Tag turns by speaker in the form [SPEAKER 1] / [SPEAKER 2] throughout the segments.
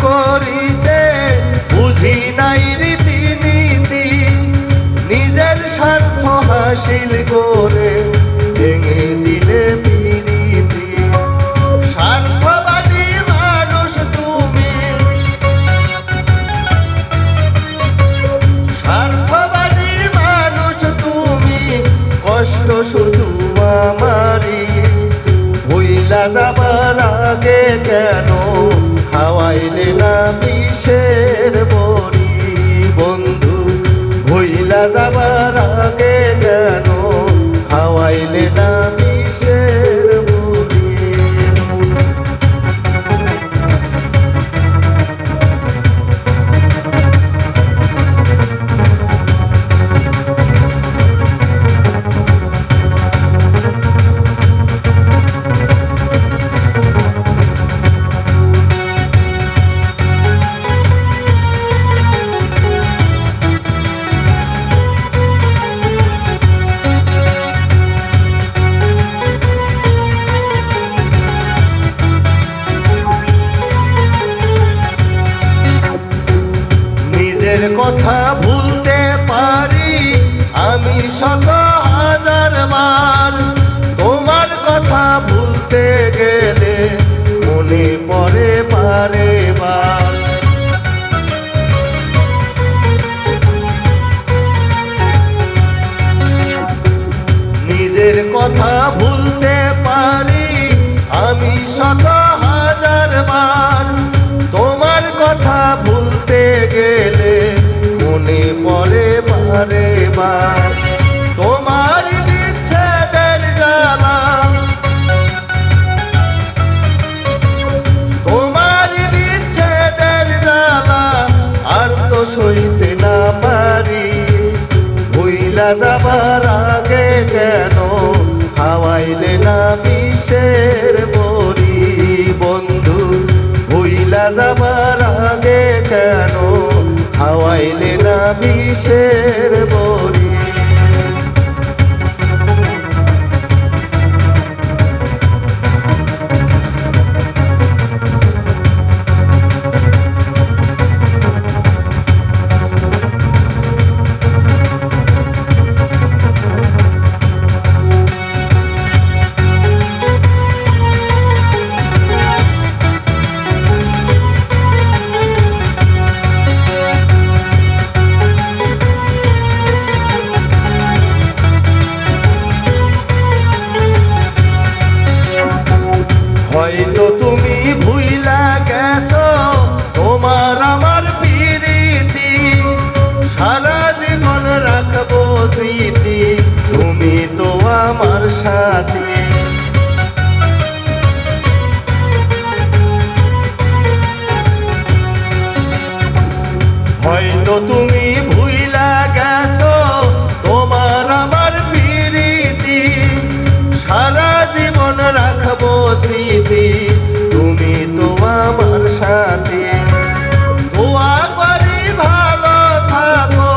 [SPEAKER 1] করিতে। বুঝি নাই রীতিনীতি, নিজের স্বার্থ হাসিল করে ভেঙে দিলে পিরিতি স্বার্থবাদী মানুষ তুমি। স্বার্থবাদী মানুষ তুমি। কষ্ট শুধু আমারই। হইলা যাবার আগে কেন খাওয়াইলে না বিষের বড়ি কথা ভুলতে পারি। আমি শত হাজার বার তোমার কথা ভুলতে গেলে মনে পড়ে পারে বার। নিজের কথা ভুলতে মনে পড়ে বারে বার। তোমার বিচ্ছেদের জ্বালা। তোমার বিচ্ছেদের জ্বালা আর তো সইতে না পারি। ভুইলা যাবার আগে কেন? খাওয়াইলে না বিষের হয়তো তুমি ভুইলা গেছো, তোমার আমার পিরিতি। সারা জীবন রাখব স্মৃতি, তুমি তো আমার সাথী। হয়তো তুমি স্মৃতি তুমি তো আমার সাথে। ভালো থাকো।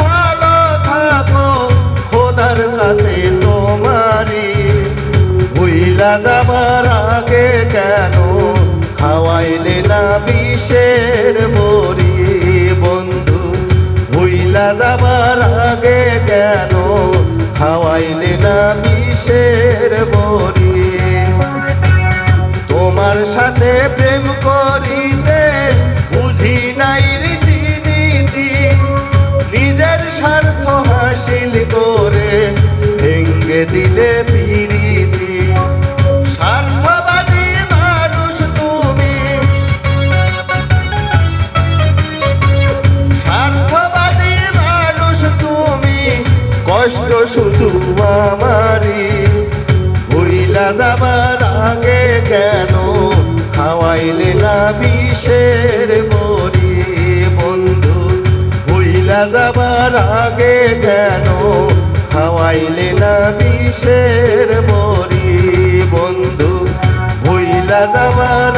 [SPEAKER 1] ভালো থাকো, খোদার যাবার আগে কেন খাওয়াইলে না বিষের খাওয়াইলে না বিষের শুধু আমারই ভুইলা যাবার আগে কেন খাওয়াইলে না বিষের বড়ি বন্ধু, ভুইলা যাবার আগে কেন খাওয়াইলে না বিষের বড়ি বন্ধু, ভুইলা যাবার